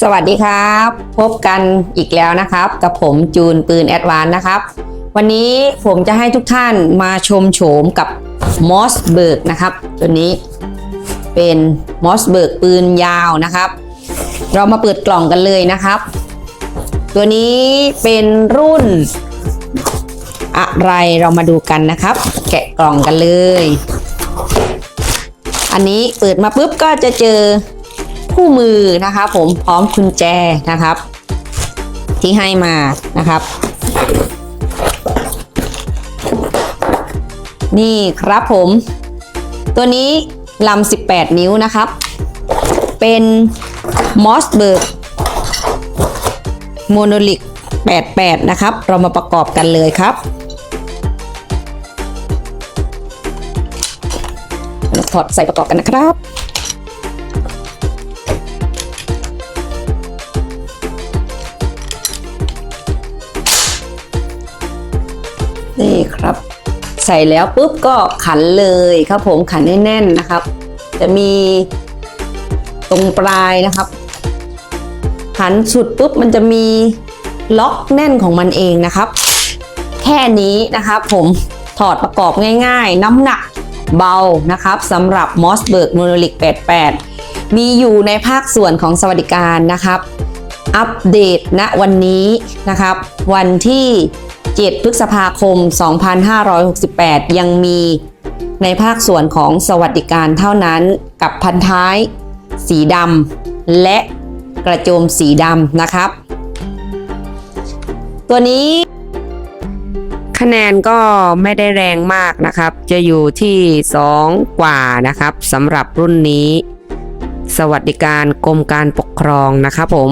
สวัสดีครับ พบกันอีกแล้วนะครับ กับผมจูนปืนแอดวานนะครับ วันนี้ผมจะให้ทุกท่านมาชมโฉมกับมอสเบิร์กนะครับ ตัวนี้เป็นมอสเบิร์กปืนยาวนะครับ เรามาเปิดกล่องกันเลยนะครับ ตัวนี้เป็นรุ่นอะไรเรามาดูกันนะครับ แกะกล่องกันเลย อันนี้เปิดมาปุ๊บก็จะเจอ คู่มือนะคะผมพร้อมกุญแจนะครับ ที่ให้มานะครับ นี่ครับผม ตัวนี้ลำ18 นิ้วนะครับ เป็นมอสเบิร์กโมโนลิก88 นะครับ เรามาประกอบกันเลยครับถอดใส่ประกอบกันนะครับ นี่ครับ ใส่แล้วปุ๊บก็ขันเลยครับผมขันให้แน่นนะครับ จะมีตรงปลายนะครับ ขันสุดปุ๊บมันจะมีล็อกแน่นของมันเองนะครับ แค่นี้นะครับผมถอดประกอบง่ายๆ น้ำหนักเบานะครับสำหรับ Mossberg Monolith 88 มีอยู่ในภาคส่วนของสวัสดิการนะครับ อัปเดตณวันนี้นะครับ วันที่ 7 พฤษภาคม 2568 ยังมีในภาคส่วนของสวัสดิการเท่านั้นกับพันท้าย สีดำและกระโจมสีดำนะครับ ตัวนี้คะแนนก็ไม่ได้แรงมากนะครับ จะอยู่ที่ 2 กว่านะครับสำหรับรุ่นนี้ สวัสดิการกรมการปกครองนะครับผม